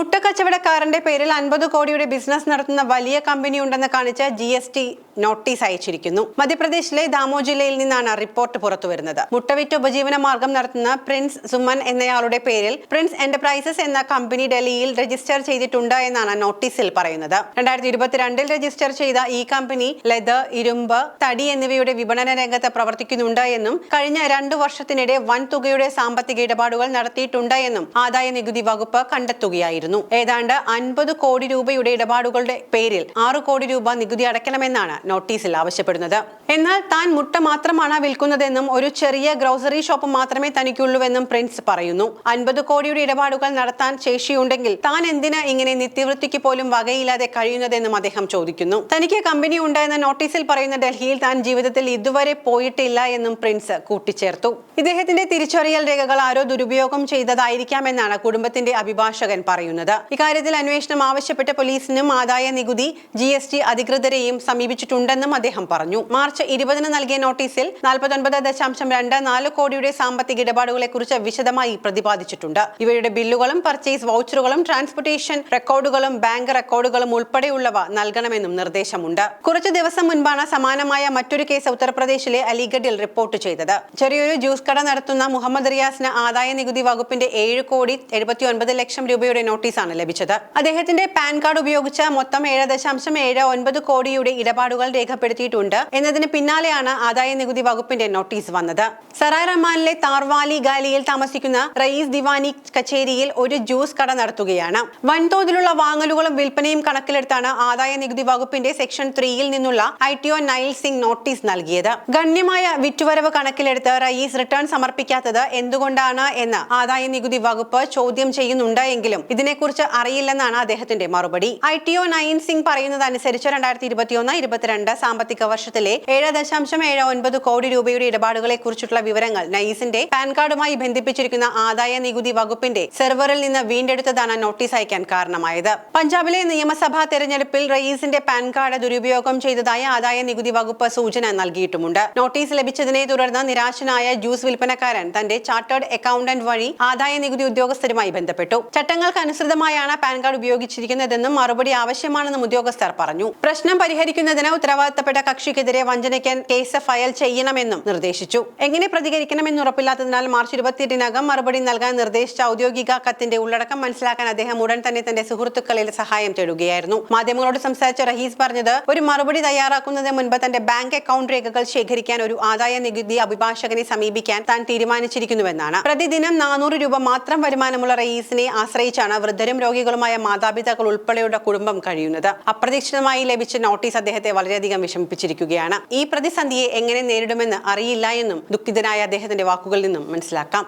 മുട്ടക്ക മുട്ടക്കച്ചവടക്കാരന്റെ പേരിൽ അൻപത് കോടിയുടെ ബിസിനസ് നടത്തുന്ന വലിയ കമ്പനി ഉണ്ടെന്ന് കാണിച്ച് ജി എസ് ടി നോട്ടീസ് അയച്ചിരിക്കുന്നു. മധ്യപ്രദേശിലെ ദാമോ ജില്ലയിൽ നിന്നാണ് റിപ്പോർട്ട് പുറത്തുവരുന്നത്. മുട്ടവിറ്റ് ഉപജീവന മാർഗം നടത്തുന്ന പ്രിൻസ് സുമൻ എന്നയാളുടെ പേരിൽ പ്രിൻസ് എന്റർപ്രൈസസ് എന്ന കമ്പനി ഡൽഹിയിൽ രജിസ്റ്റർ ചെയ്തിട്ടുണ്ട് എന്നാണ് നോട്ടീസിൽ പറയുന്നത്. രണ്ടായിരത്തി ഇരുപത്തിരണ്ടിൽ രജിസ്റ്റർ ചെയ്ത ഈ കമ്പനി ലെതർ ഇരുമ്പ് തടി എന്നിവയുടെ വിപണന രംഗത്ത് പ്രവർത്തിക്കുന്നുണ്ട് എന്നും കഴിഞ്ഞ രണ്ടു വർഷത്തിനിടെ വൻ തുകയുടെ സാമ്പത്തിക ഇടപാടുകൾ നടത്തിയിട്ടുണ്ട് എന്നും ആദായ നികുതി വകുപ്പ് കണ്ടെത്തുകയായിരുന്നു. ഏതാണ്ട് അൻപത് കോടി രൂപയുടെ ഇടപാടുകളുടെ പേരിൽ ആറ് കോടി രൂപ നികുതി അടയ്ക്കണമെന്നാണ് നോട്ടീസിൽ ആവശ്യപ്പെടുന്നത്. എന്നാൽ താൻ മുട്ട മാത്രമാണ് വിൽക്കുന്നതെന്നും ഒരു ചെറിയ ഗ്രോസറി ഷോപ്പ് മാത്രമേ തനിക്കുള്ളൂവെന്നും പ്രിൻസ് പറയുന്നു. അൻപത് കോടിയുടെ ഇടപാടുകൾ നടത്താൻ ശേഷിയുണ്ടെങ്കിൽ താൻ എന്തിന് ഇങ്ങനെ നിത്യവൃത്തിക്ക് പോലും വകയില്ലാതെ കഴിയുന്നതെന്നും അദ്ദേഹം ചോദിക്കുന്നു. തനിക്ക് കമ്പനി ഉണ്ടായെന്ന നോട്ടീസിൽ പറയുന്ന ഡൽഹിയിൽ താൻ ജീവിതത്തിൽ ഇതുവരെ പോയിട്ടില്ല എന്നും പ്രിൻസ് കൂട്ടിച്ചേർത്തു. ഇദ്ദേഹത്തിന്റെ തിരിച്ചറിയൽ രേഖകൾ ആരോ ദുരുപയോഗം ചെയ്തതായിരിക്കാമെന്നാണ് കുടുംബത്തിന്റെ അഭിഭാഷകൻ പറയുന്നത്. ഇക്കാര്യത്തിൽ അന്വേഷണം ആവശ്യപ്പെട്ട പോലീസിനും ആദായ നികുതി ജി എസ് ടി അധികൃതരെയും സമീപിച്ചിട്ടുണ്ടെന്നും അദ്ദേഹം പറഞ്ഞു. മാർച്ച് ഇരുപതിന് നൽകിയ നോട്ടീസിൽ നാൽപ്പത്തൊൻപത് ദശാംശം രണ്ട് നാല് കോടിയുടെ സാമ്പത്തിക ഇടപാടുകളെ കുറിച്ച് വിശദമായി പ്രതിപാദിച്ചിട്ടുണ്ട്. ഇവയുടെ ബില്ലുകളും പർച്ചേസ് വൗച്ചറുകളും ട്രാൻസ്പോർട്ടേഷൻ റെക്കോർഡുകളും ബാങ്ക് റെക്കോർഡുകളും ഉൾപ്പെടെയുള്ളവ നൽകണമെന്നും നിർദ്ദേശമുണ്ട്. കുറച്ച് ദിവസം മുൻപാണ് സമാനമായ മറ്റൊരു കേസ് ഉത്തർപ്രദേശിലെ അലിഗഡിൽ റിപ്പോർട്ട് ചെയ്തത്. ചെറിയൊരു ജ്യൂസ് കട നടത്തുന്ന മുഹമ്മദ് റിയാസിന് ആദായ നികുതി വകുപ്പിന്റെ ഏഴ് കോടി എഴുപത്തി ലക്ഷം രൂപയുടെ നോട്ടീസാണ് ലഭിച്ചത്. അദ്ദേഹത്തിന്റെ പാൻ കാർഡ് ഉപയോഗിച്ച് മൊത്തം ഏഴ് ദശാംശം ഏഴ് ഒൻപത് കോടിയുടെ ഇടപാടുകൾ രേഖപ്പെടുത്തിയിട്ടുണ്ട് എന്നതിന് പിന്നാലെയാണ് ആദായ നികുതി വകുപ്പിന്റെ നോട്ടീസ് വന്നത്. സറായ് റഹ്മാനിലെ താർവാലി ഗാലിയിൽ താമസിക്കുന്ന റയീസ് ദിവാനി കച്ചേരിയിൽ ഒരു ജ്യൂസ് കട നടത്തുകയാണ്. വൻതോതിലുള്ള വാങ്ങലുകളും വിൽപ്പനയും കണക്കിലെടുത്താണ് ആദായ നികുതി വകുപ്പിന്റെ സെക്ഷൻ ത്രീയിൽ നിന്നുള്ള I T O Nain Singh notice നൽകിയത്. ഗണ്യമായ വിറ്റുവരവ് കണക്കിലെടുത്ത് റയീസ് റിട്ടേൺ സമർപ്പിക്കാത്തത് എന്തുകൊണ്ടാണ് എന്ന് ആദായ നികുതി വകുപ്പ് ചോദ്യം ചെയ്യുന്നുണ്ട് എങ്കിലും ഇതിനെക്കുറിച്ച് അറിയില്ലെന്നാണ് അദ്ദേഹത്തിന്റെ മറുപടി. I T O Nayan Singh പറയുന്നതനുസരിച്ച് രണ്ടായിരത്തി ഇരുപത്തിയൊന്ന് ഇരുപത്തിരണ്ട് സാമ്പത്തിക വർഷത്തിലെ ഏഴ് ദശാംശം ഏഴ് ഒൻപത് കോടി രൂപയുടെ ഇടപാടുകളെ കുറിച്ചുള്ള വിവരങ്ങൾ നൈസിന്റെ പാൻ കാർഡുമായി ബന്ധിപ്പിച്ചിരിക്കുന്ന ആദായ നികുതി വകുപ്പിന്റെ സെർവറിൽ നിന്ന് വീണ്ടെടുത്തതാണ് നോട്ടീസ് അയക്കാൻ കാരണമായത്. പഞ്ചാബിലെ നിയമസഭാ തെരഞ്ഞെടുപ്പിൽ റയീസിന്റെ പാൻ കാർഡ് ദുരുപയോഗം ചെയ്തതായി ആദായ നികുതി വകുപ്പ് സൂചന നൽകിയിട്ടുമുണ്ട്. നോട്ടീസ് ലഭിച്ചതിനെ തുടർന്ന് നിരാശനായ ജ്യൂസ് വിൽപ്പനക്കാരൻ തന്റെ ചാർട്ടേഡ് അക്കൗണ്ടന്റ് വഴി ആദായ നികുതി ഉദ്യോഗസ്ഥരുമായി ബന്ധപ്പെട്ടു. ചട്ടങ്ങൾക്ക് അനുസൃതമായാണ് പാൻ കാർഡ് ഉപയോഗിച്ചിരിക്കുന്നതെന്നും മറുപടി ആവശ്യമാണെന്നും ഉദ്യോഗസ്ഥർ പറഞ്ഞു. പ്രശ്നം പരിഹരിക്കുന്നതിന് ഉത്തരവാദിത്തപ്പെട്ട കക്ഷിക്കെതിരെ വഞ്ചനയ്ക്ക് കേസ് ഫയൽ ചെയ്യണമെന്നും നിർദ്ദേശിച്ചു. എങ്ങനെ പ്രതികരിക്കണമെന്ന് ഉറപ്പില്ലാത്തതിനാൽ മാർച്ച് ഇരുപത്തിയെട്ടിനകം മറുപടി നൽകാൻ നിർദ്ദേശിച്ച ഔദ്യോഗിക കത്തിന്റെ ഉള്ളടക്കം മനസ്സിലാക്കാൻ അദ്ദേഹം ഉടൻ തന്നെ തന്റെ സുഹൃത്തുക്കളിൽ സഹായം തേടുകയായിരുന്നു. മാധ്യമങ്ങളോട് സംസാരിച്ച റഹീസ് പറഞ്ഞത് ഒരു മറുപടി തയ്യാറാക്കുന്നതിന് മുൻപ് തന്റെ ബാങ്ക് അക്കൗണ്ട് രേഖകൾ ശേഖരിക്കാൻ ഒരു ആദായ നികുതി അഭിഭാഷകനെ സമീപിക്കാൻ താൻ തീരുമാനിച്ചിരിക്കുന്നുവെന്നാണ്. പ്രതിദിനം നാനൂറ് രൂപ മാത്രം വരുമാനമുള്ള റയീസിനെ ആശ്രയിച്ചാണ് വൃദ്ധരും രോഗികളുമായ മാതാപിതാക്കൾ ഉൾപ്പെടെയുള്ള കുടുംബം കഴിയുന്നത്. അപ്രതീക്ഷിതമായി ലഭിച്ച നോട്ടീസ് അദ്ദേഹത്തെ വളരെയധികം വിഷമിപ്പിച്ചിരിക്കുകയാണ്. ഈ പ്രതിസന്ധിയെ എങ്ങനെ നേരിടുമെന്ന് അറിയില്ല എന്നും ദുഃഖിതനായ അദ്ദേഹത്തിന്റെ വാക്കുകളിൽ നിന്നും മനസ്സിലാക്കാം.